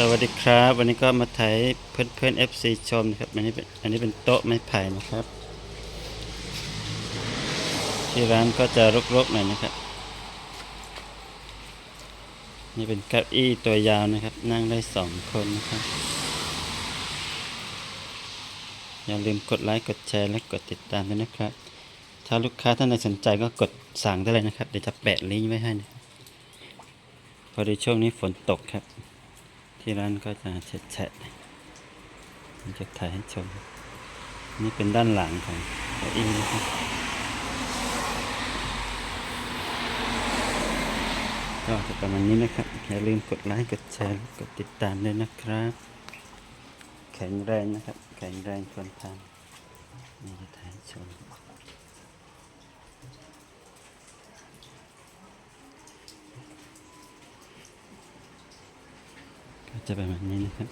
สวัสดีครับ วันนี้ก็มาถ่ายเพื่อนเพื่อนๆ FC ชมนะครับอันนี้เป็นอันนี้เป็นโต๊ะไม้ไผ่นะครับ ที่ร้านก็จะรกๆหน่อยนะครับ นี่เป็นเก้าอี้ตัวยาวนะครับ นั่งได้สองคนนะครับ อย่าลืมกดไลค์กดแชร์และกดติดตามด้วยนะครับ ถ้าลูกค้าท่านใดสนใจก็กดสั่งได้เลยนะครับเดี๋ยวจะแปะลิงก์ไว้ให้นะครับพอดีช่วงนี้ฝนตกครับ ที่ร้านก็จะแฉะๆผมจะถ่ายให้ชม นี่เป็นด้านหลังของเก้าอี้นะครับก็จะประมาณนี้นะครับ อย่าลืมกดไลค์ กดแชร์ กดติดตามด้วยนะครับ แข็งแรงนะครับ แข็งแรงทนทานนี่จะถ่ายให้ชม ก็จะประมาณนี้นะครับ